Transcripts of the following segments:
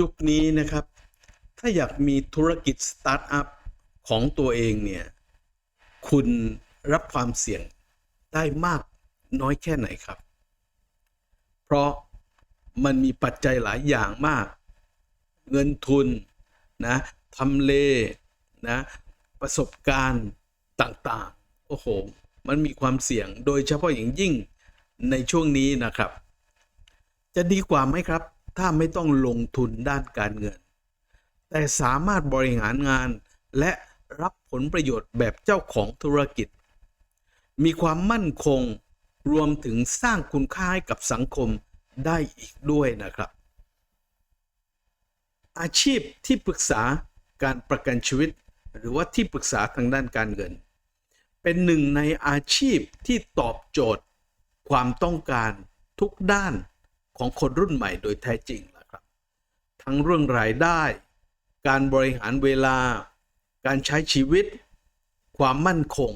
ยุคนี้นะครับ ถ้าอยากมีธุรกิจสตาร์ทอัพของตัวเองเนี่ย คุณรับความเสี่ยงได้มากน้อยแค่ไหนครับ เพราะมันมีปัจจัยหลายอย่างมาก เงินทุนนะทำเลนะประสบการณ์ต่างๆ โอ้โห มันมีความเสี่ยงโดยเฉพาะอย่างยิ่งในช่วงนี้นะครับ จะดีกว่าไหมครับ ถ้าไม่ต้องลงทุนด้านการเงิน แต่สามารถบริหารงานและรับผลประโยชน์แบบเจ้าของธุรกิจ มีความมั่นคงรวมถึงสร้างคุณค่าให้กับสังคมได้อีกด้วยนะครับ อาชีพที่ปรึกษาการประกันชีวิต หรือว่าที่ปรึกษาทางด้านการเงิน เป็นหนึ่งในอาชีพที่ตอบโจทย์ ความต้องการทุกด้าน ของคนรุ่นใหม่โดยแท้จริงนะครับ ทั้งเรื่องรายได้ การบริหารเวลา การใช้ชีวิต ความมั่นคง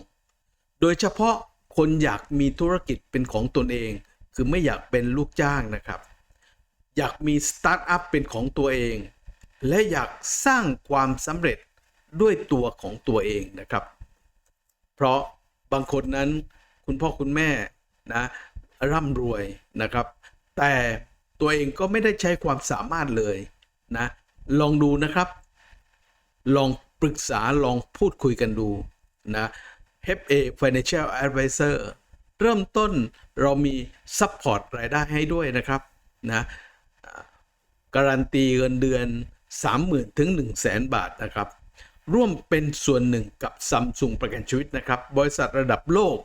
โดยเฉพาะคนอยากมีธุรกิจเป็นของตนเอง คือไม่อยากเป็นลูกจ้างนะครับ อยากมีสตาร์ทอัพเป็นของตัวเอง และอยากสร้างความสำเร็จด้วยตัวของตัวเองนะครับ เพราะบางคนนั้นคุณพ่อคุณแม่นะร่ำรวยนะครับ แต่ตัวเองก็ไม่ได้ใช้ความสามารถเลยนะลองดูนะครับ ลองปรึกษาลองพูดคุยกันดูนะ HFA Financial Advisor เริ่มต้นเรามีซัพพอร์ตรายได้ให้ด้วยนะครับนะการันตีเงินเดือน 30,000 ถึง 100,000 บาทนะครับ ร่วมเป็นส่วนหนึ่งกับซัมซุงประกันชีวิตนะครับ บริษัทระดับโลก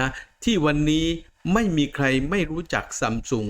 นะที่วันนี้ ไม่มีใครไม่รู้จักซัมซุง